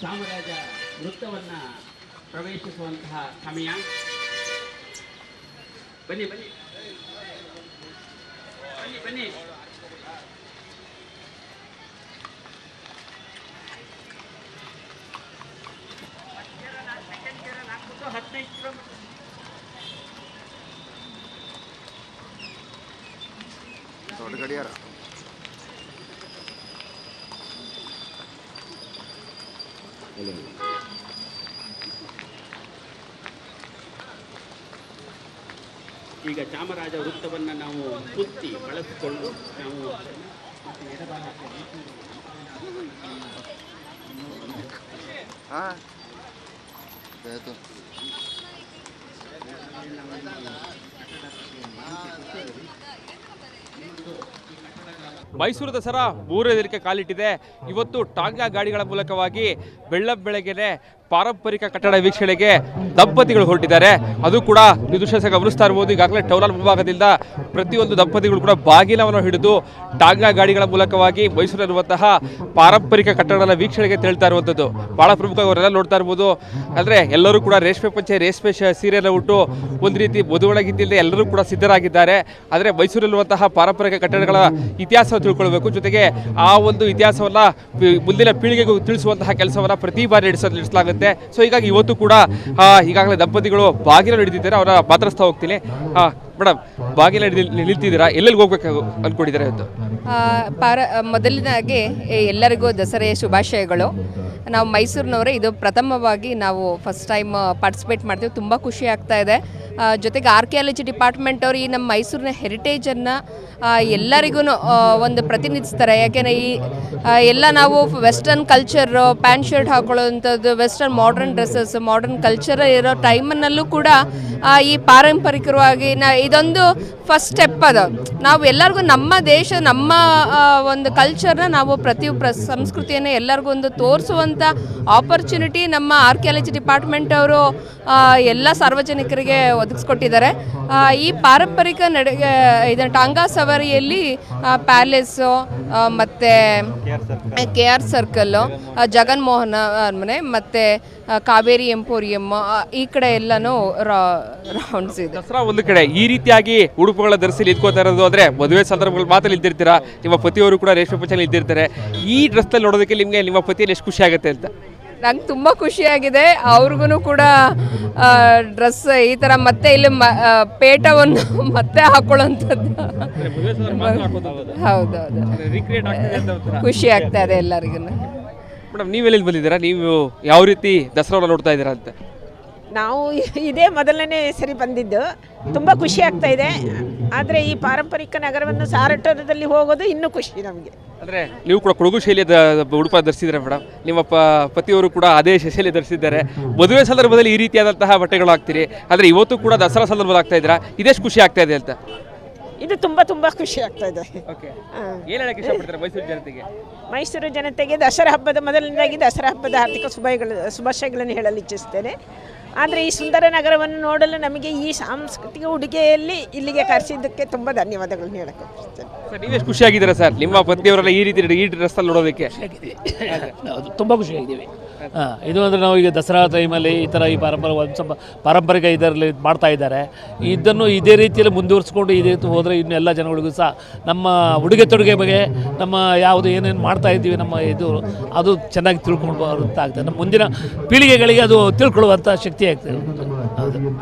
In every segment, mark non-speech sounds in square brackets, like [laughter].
ಚಾಮರಾಜ ವೃತ್ತವನ್ನ ಪ್ರವೇಶಿಸುವಂತಹ ಸಮಯ. ಬನ್ನಿ ಬನ್ನಿ. ಬನ್ನಿ ಬನ್ನಿ. ಹದಿನೈದು ಕಿಲೋಮೀಟರ್ ದೊಡ್ಡ ಗಡಿಯಾರ. ಈಗ ಚಾಮರಾಜ ವೃತ್ತವನ್ನು ನಾವು ಕುತ್ತಿ ಬಳಸಿಕೊಂಡು ನಾವು ಹಾಂ. ಮೈಸೂರು ದಸರಾ ಮೂರೇ ದಿನಕ್ಕೆ ಕಾಲಿಟ್ಟಿದೆ. ಇವತ್ತು ಟಾಂಗಾ ಗಾಡಿಗಳ ಮೂಲಕವಾಗಿ ಬೆಳ್ಳ ಬೆಳಗ್ಗೆನೆ ಪಾರಂಪರಿಕ ಕಟ್ಟಡ ವೀಕ್ಷಣೆಗೆ ದಂಪತಿಗಳು ಹೊರಟಿದ್ದಾರೆ. ಅದು ಕೂಡ ಸಹ ಗಮನಿಸ್ತಾ ಇರ್ಬೋದು. ಈಗಾಗಲೇ ಟೌಲಾಲ್ ಮುಂಭಾಗದಿಂದ ಪ್ರತಿಯೊಂದು ದಂಪತಿಗಳು ಕೂಡ ಬಾಗಿಲವನ್ನು ಹಿಡಿದು ಟಾಂಗಾ ಗಾಡಿಗಳ ಮೂಲಕವಾಗಿ ಮೈಸೂರಿರುವಂತಹ ಪಾರಂಪರಿಕ ಕಟ್ಟಡದ ವೀಕ್ಷಣೆಗೆ ತೆರಳ್ತಾ ಇರುವಂಥದ್ದು. ಬಹಳ ಪ್ರಮುಖ ಅವರೆಲ್ಲ ನೋಡ್ತಾ ಇರ್ಬೋದು. ಅಂದರೆ ಎಲ್ಲರೂ ಕೂಡ ರೇಷ್ಮೆ ಪಂಚೆ, ರೇಷ್ಮೆ ಸೀರೆಯನ್ನು ಉಟ್ಟು ಒಂದು ರೀತಿ ಮದುವಣಗಿದ್ದಿಲ್ಲದೆ ಎಲ್ಲರೂ ಕೂಡ ಸಿದ್ಧರಾಗಿದ್ದಾರೆ. ಆದರೆ ಮೈಸೂರಲ್ಲಿರುವಂತಹ ಪಾರಂಪರಿಕ ಕಟ್ಟಡಗಳ ಇತಿಹಾಸ ತಿಳ್ಕೊಳ್ಬೇಕು. ಜೊತೆಗೆ ಆ ಒಂದು ಇತಿಹಾಸವನ್ನು ಮುಂದಿನ ಪೀಳಿಗೆಗೂ ತಿಳಿಸುವಂತಹ ಕೆಲಸವನ್ನು ಪ್ರತಿ ಬಾರಿ ನಡೆಸ ನಡೆಸಲಾಗುತ್ತೆ. ಸೊ ಹೀಗಾಗಿ ಇವತ್ತು ಕೂಡ ಈಗಾಗಲೇ ದಂಪತಿಗಳು ಬಾಗಿಲು ನಡೆದಿದ್ದಾರೆ ಅವರ ಮಾತಾಡಿಸ್ತಾ ಹೋಗ್ತೀನಿ. ಮೇಡಮ್, ಬಾಗಿಲು ನಿಲ್ತಿದ್ದೀರಾ? ಎಲ್ಲೆಲ್ಲಿ ಹೋಗ್ಬೇಕು ಅಂದ್ಕೊಂಡಿದ್ದಾರೆ ಇವತ್ತು? ಪಾರ, ಮೊದಲನಾಗಿ ಎಲ್ಲರಿಗೂ ದಸರೆಯ ಶುಭಾಶಯಗಳು. ನಾವು ಮೈಸೂರಿನವರೇ, ಇದು ಪ್ರಥಮವಾಗಿ ನಾವು ಫಸ್ಟ್ ಟೈಮ್ ಪಾರ್ಟಿಸಿಪೇಟ್ ಮಾಡ್ತೀವಿ. ತುಂಬ ಖುಷಿ ಆಗ್ತಾ ಇದೆ. ಜೊತೆಗೆ ಆರ್ಕಿಯಾಲಜಿ ಡಿಪಾರ್ಟ್ಮೆಂಟ್ ಅವರು ಈ ನಮ್ಮ ಮೈಸೂರಿನ ಹೆರಿಟೇಜನ್ನು ಎಲ್ಲರಿಗೂ ಒಂದು ಪ್ರತಿನಿಧಿಸ್ತಾರೆ. ಯಾಕೆಂದರೆ ಈ ಎಲ್ಲ ನಾವು western culture pant shirt ಹಾಕೊಳ್ಳೋವಂಥದ್ದು, western modern dresses modern culture ಇರೋ ಟೈಮನ್ನಲ್ಲೂ ಕೂಡ ಈ ಪಾರಂಪರಿಕವಾಗಿ ನ ಇದೊಂದು ಫಸ್ಟ್ ಸ್ಟೆಪ್ ಅದು. ನಾವು ಎಲ್ಲರಿಗೂ ನಮ್ಮ ದೇಶ, ನಮ್ಮ ಒಂದು ಕಲ್ಚರ್ನ ನಾವು ಪ್ರತಿ ಪ್ರ ಸಂಸ್ಕೃತಿಯನ್ನು ಎಲ್ಲರಿಗೂ ಒಂದು ತೋರಿಸುವಂಥ ಆಪರ್ಚುನಿಟಿ ನಮ್ಮ ಆರ್ಕಿಯಾಲಜಿ ಡಿಪಾರ್ಟ್ಮೆಂಟ್ ಅವರು ಎಲ್ಲ ಸಾರ್ವಜನಿಕರಿಗೆ ಒದಗಿಸ್ಕೊಟ್ಟಿದ್ದಾರೆ. ಈ ಪಾರಂಪರಿಕ ನಡೆ ಇದನ್ನು ಟಾಂಗಾ ಸವಾರಿಯಲ್ಲಿ ಪ್ಯಾಲೇಸು ಮತ್ತು ಕೆ ಆರ್ ಸರ್ಕಲ್ಲು ಜಗನ್ಮೋಹನ ಅರಮನೆ, ಮತ್ತು ಕಾವೇರಿ ಎಂಪೋರಿಯಮ್ ಈ ಕಡೆ ಎಲ್ಲನೂ ರೌಂಡ್ಸ್ ಇದೆ. ದಸರಾ ಒಂದು ಕಡೆ ಈ ರೀತಿಯಾಗಿ ಉಡುಪುಗಳ ಧರಿಸಿ ನಿಂತ್ಕೋತಾ ಇರೋದು ಆದ್ರೆ ಮದುವೆ ಸಂದರ್ಭಗಳು ಮಾತ್ರ ನಿಂತಿರ್ತೀರಾ? ನಿಮ್ಮ ಪತಿಯವರು ಕೂಡ ರೇಷ್ಮೆ ಪಂಚಲ್ಲಿ ಇದ್ದಿರ್ತಾರೆ ಈ ಡ್ರೆಸ್ನಲ್ಲಿ ನೋಡೋದಕ್ಕೆ ನಿಮಗೆ ನಿಮ್ಮ ಪತಿಯಲ್ಲಿ ಎಷ್ಟು ಖುಷಿ ಆಗುತ್ತೆ ಅಂತ? ನಂಗೆ ತುಂಬ ಖುಷಿಯಾಗಿದೆ ಅವ್ರಿಗೂ ಕೂಡ ಡ್ರೆಸ್ ಈ ಥರ ಮತ್ತೆ ಇಲ್ಲಿ ಮ ಪೇಟವನ್ನು [laughs] ಮತ್ತೆ ಹಾಕೊಳ್ಳೋಂಥದ್ದು ಹೌದೌದು. ಖುಷಿ ಆಗ್ತಾ ಇದೆ ಎಲ್ಲರಿಗೂ ಮೇಡಮ್ ನೀವೆಲ್ಲಿ ಬಂದಿದ್ದೀರಾ? ನೀವು ಯಾವ ರೀತಿ ದಸರಾ ನೋಡ್ತಾ ಇದ್ದೀರಾ ಅಂತ? ನಾವು [laughs] ಇದೇ ಮೊದಲನೇ ಸರಿ ಬಂದಿದ್ದು. ತುಂಬ ಖುಷಿ ಆಗ್ತಾ ಇದೆ. ಆದರೆ ಈ ಪಾರಂಪರಿಕ ನಗರವನ್ನು ಸಾರಟದಲ್ಲಿ ಹೋಗೋದು ಇನ್ನೂ ಖುಷಿ ನಮಗೆ. ಅಂದರೆ ನೀವು ಕೂಡ ಕೊಡಗು ಶೈಲಿಯ ಉಡುಪ ಧರಿಸಿದ್ರೆ ಮೇಡಮ್ ನಿಮ್ಮ ಪ ಪತಿಯವರು ಕೂಡ ಅದೇ ಶೈಲಿ ಧರಿಸಿದ್ದಾರೆ. ಮದುವೆ ಸಂದರ್ಭದಲ್ಲಿ ಈ ರೀತಿಯಾದಂತಹ ಬಟ್ಟೆಗಳು ಹಾಕ್ತೀರಿ. ಆದರೆ ಇವತ್ತು ಕೂಡ ದಸರಾ ಸಂದರ್ಭದಲ್ಲಿ ಆಗ್ತಾ ಇದ್ದೀರಾ? ಇದೆಷ್ಟು ಖುಷಿ ಆಗ್ತಾ ಇದೆ ಅಂತ? ಇದು ತುಂಬ ತುಂಬ ಖುಷಿ ಆಗ್ತಾ ಇದೆ. ಮೈಸೂರು ಜನತೆಗೆ? ಮೈಸೂರು ಜನತೆಗೆ ದಸರಾ ಹಬ್ಬದ ಮೊದಲನೇದಾಗಿ ದಸರಾ ಹಬ್ಬದ ಆರ್ಥಿಕ ಶುಭಗಳು ಶುಭಾಶಯಗಳನ್ನು ಹೇಳಲು ಇಚ್ಛಿಸ್ತೇನೆ. ಆದರೆ ಈ ಸುಂದರ ನಗರವನ್ನು ನೋಡಲು ನಮಗೆ ಈ ಸಾಂಸ್ಕೃತಿಕ ಉಡುಗೆಯಲ್ಲಿ ಇಲ್ಲಿಗೆ ಕರೆಸಿದ್ದಕ್ಕೆ ತುಂಬ ಧನ್ಯವಾದಗಳನ್ನು ಹೇಳಕ್ಕೆ ಸರ್ ನೀವೆಷ್ಟು ಖುಷಿಯಾಗಿದ್ದೀರಾ ಸರ್? ನಿಮ್ಮ ಪತ್ನಿಯವರೆಲ್ಲ ಈ ರೀತಿ ಈ ಡ್ರೆಸ್ಸಲ್ಲಿ ನೋಡೋದಕ್ಕೆ? ಹೌದು ತುಂಬ ಖುಷಿಯಾಗಿದ್ದೀವಿ. ಹಾಂ ಇದು ಅಂದರೆ ನಾವು ಈಗ ದಸರಾ ಟೈಮಲ್ಲಿ ಈ ಥರ ಈ ಪಾರಂಪರ ಒಂದು ಸ್ವಲ್ಪ ಪಾರಂಪರಿಕ ಇದರಲ್ಲಿ ಮಾಡ್ತಾ ಇದ್ದಾರೆ. ಇದನ್ನು ಇದೇ ರೀತಿಯಲ್ಲಿ ಮುಂದುವರಿಸ್ಕೊಂಡು ಇದೇ ರೀತಿ ಹೋದರೆ ಇನ್ನು ಎಲ್ಲ ಜನಗಳಿಗೂ ಸಹ ನಮ್ಮ ಉಡುಗೆ ತೊಡುಗೆ ಬಗ್ಗೆ ನಮ್ಮ ಯಾವುದು ಏನೇನು ಮಾಡ್ತಾ ಇದ್ದೀವಿ ನಮ್ಮ ಇದು ಅದು ಚೆನ್ನಾಗಿ ತಿಳ್ಕೊಂಡು ಅಂತ ಆಗ್ತದೆ ನಮ್ಮ ಮುಂದಿನ ಪೀಳಿಗೆಗಳಿಗೆ ಅದು ತಿಳ್ಕೊಳ್ಳುವಂಥ ಶಕ್ತಿ ಆಗ್ತದೆ.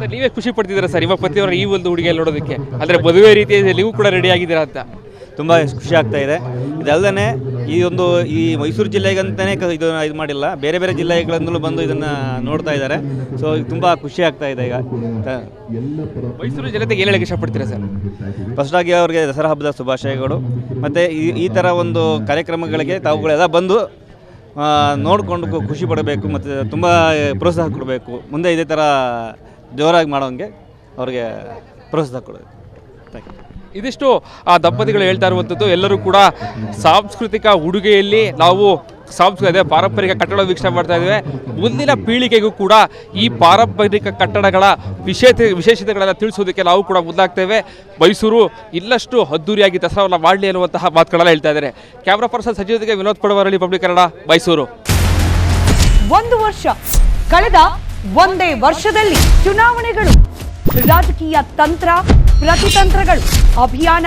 ಸರ್ ನೀವೇ ಖುಷಿ ಪಡ್ತಿದ್ದೀರಾ ಸರ್? ನಿಮ್ಮ ಪತಿಯವರ ಈ ಒಂದು ಹುಡುಗಿಯಲ್ಲಿ ನೋಡೋದಕ್ಕೆ. ಅಂದರೆ ಮದುವೆ ರೀತಿಯಲ್ಲಿ ನೀವು ಕೂಡ ರೆಡಿ ಆಗಿದ್ದೀರಾ ಅಂತ. ತುಂಬ ಖುಷಿ ಆಗ್ತಾ ಇದೆ. ಇದಲ್ಲದೆ ಈ ಒಂದು ಈ ಮೈಸೂರು ಜಿಲ್ಲೆಗಂತಲೇ ಕ ಇದು ಇದು ಮಾಡಿಲ್ಲ. ಬೇರೆ ಬೇರೆ ಜಿಲ್ಲೆಗಳಿಂದಲೂ ಬಂದು ಇದನ್ನು ನೋಡ್ತಾ ಇದ್ದಾರೆ. ಸೊ ತುಂಬ ಖುಷಿ ಆಗ್ತಾ ಇದೆ ಈಗ. ಮೈಸೂರು ಜನತೆಗೆ ಏನು ಹೇಳಕ್ಕೆ ಇಷ್ಟಪಡ್ತೀರಾ ಸರ್? ಫಸ್ಟಾಗಿ ಅವ್ರಿಗೆ ದಸರಾ ಹಬ್ಬದ ಶುಭಾಶಯಗಳು. ಮತ್ತು ಈ ಈ ಥರ ಒಂದು ಕಾರ್ಯಕ್ರಮಗಳಿಗೆ ತಾವುಗಳೆಲ್ಲ ಬಂದು ನೋಡಿಕೊಂಡು ಖುಷಿ ಪಡಬೇಕು ಮತ್ತು ತುಂಬ ಪ್ರೋತ್ಸಾಹ ಕೊಡಬೇಕು. ಮುಂದೆ ಇದೇ ಥರ ಜೋರಾಗಿ ಮಾಡೋಂಗೆ ಅವ್ರಿಗೆ ಪ್ರೋತ್ಸಾಹ ಕೊಡಬೇಕು. ಥ್ಯಾಂಕ್ ಯು ಇದಿಷ್ಟು ಆ ದಂಪತಿಗಳು ಹೇಳ್ತಾ ಇರುವಂಥದ್ದು. ಎಲ್ಲರೂ ಕೂಡ ಸಾಂಸ್ಕೃತಿಕ ಉಡುಗೆಯಲ್ಲಿ ನಾವು ಸಾಂಸ್ಕೃತಿಕ ಪಾರಂಪರಿಕ ಕಟ್ಟಡ ವೀಕ್ಷಣೆ ಮಾಡ್ತಾ ಇದ್ದೇವೆ. ಮುಂದಿನ ಪೀಳಿಗೆಗೂ ಕೂಡ ಈ ಪಾರಂಪರಿಕ ಕಟ್ಟಡಗಳ ವಿಶೇಷ ವಿಶೇಷತೆಗಳನ್ನು ತಿಳಿಸೋದಕ್ಕೆ ನಾವು ಕೂಡ ಮುಂದಾಗ್ತೇವೆ. ಮೈಸೂರು ಇಲ್ಲಷ್ಟು ಅದ್ದೂರಿಯಾಗಿ ದಸರಾವನ್ನು ಮಾಡಲಿ ಅನ್ನುವಂತಹ ಮಾತುಗಳೆಲ್ಲ ಹೇಳ್ತಾ ಇದ್ದಾರೆ. ಕ್ಯಾಮ್ರಾ ಪರ್ಸನ್ ಸಚಿವರಿಗೆ ವಿನೋದ್ ಕೊಡವರಳ್ಳಿ ಪಬ್ಲಿಕ್ ಕನ್ನಡ ಮೈಸೂರು. ಒಂದು ವರ್ಷ, ಕಳೆದ ಒಂದೇ ವರ್ಷದಲ್ಲಿ ಚುನಾವಣೆಗಳು, ರಾಜಕೀಯ ತಂತ್ರ, ಪ್ರತಿತಂತ್ರಗಳು, ಅಭಿಯಾನ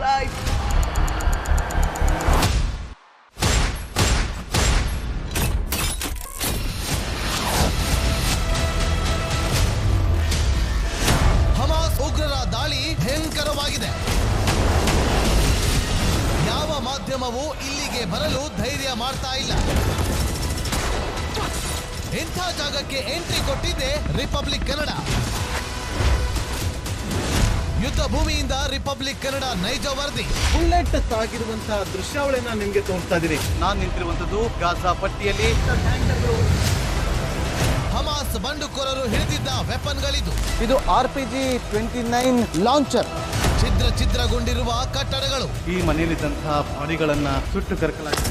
Life. ಹಮಾಸ್ ಉಗ್ರರ ದಾಳಿ ಭಯಂಕರವಾಗಿದೆ. ಯಾವ ಮಾಧ್ಯಮವೂ ಇಲ್ಲಿಗೆ ಬರಲು ಧೈರ್ಯ ಮಾಡ್ತಾ ಇಲ್ಲ. ಇಂಥ ಜಾಗಕ್ಕೆ ಎಂಟ್ರಿ ಕೊಟ್ಟಿದೆ ರಿಪಬ್ಲಿಕ್ ಕನ್ನಡ. ಯುದ್ಧ ಭೂಮಿಯಿಂದ ರಿಪಬ್ಲಿಕ್ ಕನ್ನಡ ನೈಜ ವರದಿ. ಬುಲೆಟ್ ತಾಗಿರುವಂತಹ ದೃಶ್ಯಾವಳಿಯನ್ನ ನಿಮ್ಗೆ ತೋರಿಸ್ತಾ ಇದೀನಿ. ನಾನು ನಿಂತಿರುವಂತದ್ದು ಗಾಜಾ ಪಟ್ಟಿಯಲ್ಲಿ. ಹಮಾಸ್ ಬಂಡುಕೋರರು ಹಿಡಿದಿದ್ದ ವೆಪನ್ಗಳಿದು. ಇದು R P G twenty nine launcher. ಛಿದ್ರ ಛಿದ್ರಗೊಂಡಿರುವ ಕಟ್ಟಡಗಳು. ಈ ಮನೆಯಲ್ಲಿದ್ದಂತಹ ಬಾಡಿಗಳನ್ನ ಸುಟ್ಟು ಕರಕಲಾಗಿದೆ.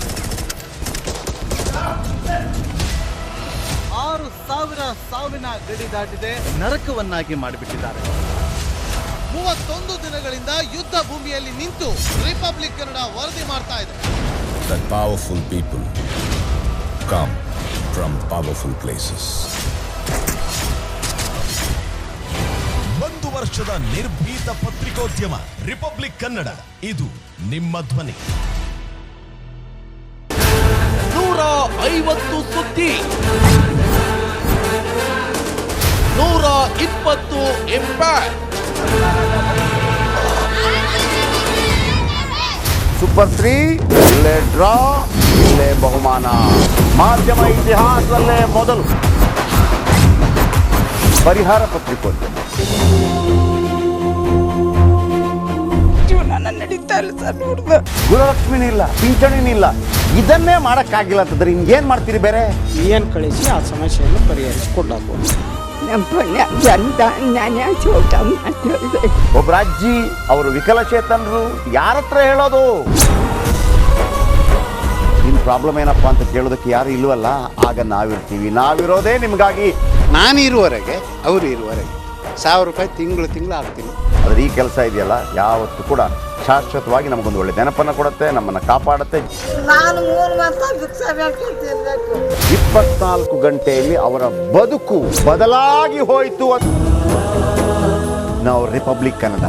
ಆರು ಸಾವಿರ ಸಾವಿನ ಗಡಿ ದಾಟಿದೆ. ನರಕವನ್ನಾಗಿ ಮಾಡಿಬಿಟ್ಟಿದ್ದಾರೆ. ಮೂವತ್ತೊಂದು ದಿನಗಳಿಂದ ಯುದ್ಧ ಭೂಮಿಯಲ್ಲಿ ನಿಂತು ರಿಪಬ್ಲಿಕ್ ಕನ್ನಡ ವರದಿ ಮಾಡ್ತಾ ಇದೆ. That powerful people come from powerful places. ಒಂದು ವರ್ಷದ ನಿರ್ಭೀತ ಪತ್ರಿಕೋದ್ಯಮ ರಿಪಬ್ಲಿಕ್ ಕನ್ನಡ. ಇದು ನಿಮ್ಮ ಧ್ವನಿ. ನೂರ ಐವತ್ತು ಸುದ್ದಿ. ನೂರ ಇಪ್ಪತ್ತು ಇಂಪ್ಯಾಕ್ಟ್ ಸೂಪರ್ ತ್ರೀ ಇಲ್ಲೇ ಡ್ರಾ ಇಲ್ಲೇ ಬಹುಮಾನ. ಮಾಧ್ಯಮ ಇತಿಹಾಸದಲ್ಲೇ ಮೊದಲು. ಪರಿಹಾರ ಪತ್ರಿಕೋದ್ಯಮ ಗುರುಲಕ್ಷ್ಮಿನಿಲ್ಲ ಇಲ್ಲ ಪಿಂಚಣಿನೂ ಇಲ್ಲ. ಇದನ್ನೇ ಮಾಡಕ್ಕಾಗಿಲ್ಲ ಅಂತಂದ್ರೆ ಹಿಂಗೇನು ಮಾಡ್ತೀರಿ ಬೇರೆ? ಏನ್ ಕಳಿಸಿ ಆ ಸಮಸ್ಯೆಯನ್ನು ಪರಿಹರಿಸಿಕೊಡ್ಲಾಗ್ಬೋದು ಒಬ್ಬ ಅಜ್ಜಿ ಅವರು ವಿಕಲಚೇತನರು, ಯಾರ ಹತ್ರ ಹೇಳೋದು? ನಿಮ್ ಪ್ರಾಬ್ಲಮ್ ಏನಪ್ಪ ಅಂತ ಕೇಳೋದಕ್ಕೆ ಯಾರು ಇಲ್ವಲ್ಲ? ಆಗ ನಾವಿರ್ತೀವಿ. ನಾವಿರೋದೇ ನಿಮಗಾಗಿ. ನಾನು ಇರುವವರೆಗೆ ಅವರು ಇರುವವರೆಗೆ. ಸಾವಿರ ರೂಪಾಯಿ ತಿಂಗಳು ತಿಂಗಳು ಹಾಕ್ತೀನಿ ಆದ್ರೆ ಈ ಕೆಲಸ ಇದೆಯಲ್ಲ ಯಾವತ್ತೂ ಕೂಡ ಶಾಶ್ವತವಾಗಿ ನಮಗೊಂದು ಒಳ್ಳೆ ನೆನಪನ್ನು ಕೊಡುತ್ತೆ ನಮ್ಮನ್ನು ಕಾಪಾಡುತ್ತೆ. ನಾನು ಮೂರು ಭಿಕ್ಷೆ ಇಪ್ಪತ್ನಾಲ್ಕು ಗಂಟೆಯಲ್ಲಿ ಅವರ ಬದುಕು ಬದಲಾಗಿ ಹೋಯಿತು ನಾವು ರಿಪಬ್ಲಿಕ್ ಕನ್ನಡ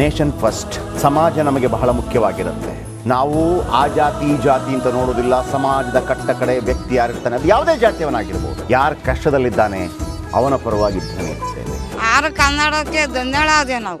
ನೇಷನ್ ಫಸ್ಟ್ ಸಮಾಜ ನಮಗೆ ಬಹಳ ಮುಖ್ಯವಾಗಿರುತ್ತೆ. ನಾವು ಆ ಜಾತಿ ಈ ಜಾತಿ ಅಂತ ನೋಡೋದಿಲ್ಲ ಸಮಾಜದ ಕಟ್ಟ ಕಡೆ ವ್ಯಕ್ತಿ ಯಾರಿರ್ತಾನೆ ಅದು ಯಾವುದೇ ಜಾತಿಯವನಾಗಿರ್ಬೋದು. ಯಾರು ಕಷ್ಟದಲ್ಲಿದ್ದಾನೆ ಅವನ ಪರವಾಗಿ ಧ್ವನಿ ಎತ್ತುತ್ತೇವೆ ಆರು ಕನ್ನಡಕ್ಕೆ ಧನ್ಯವಾದ ನಾವು.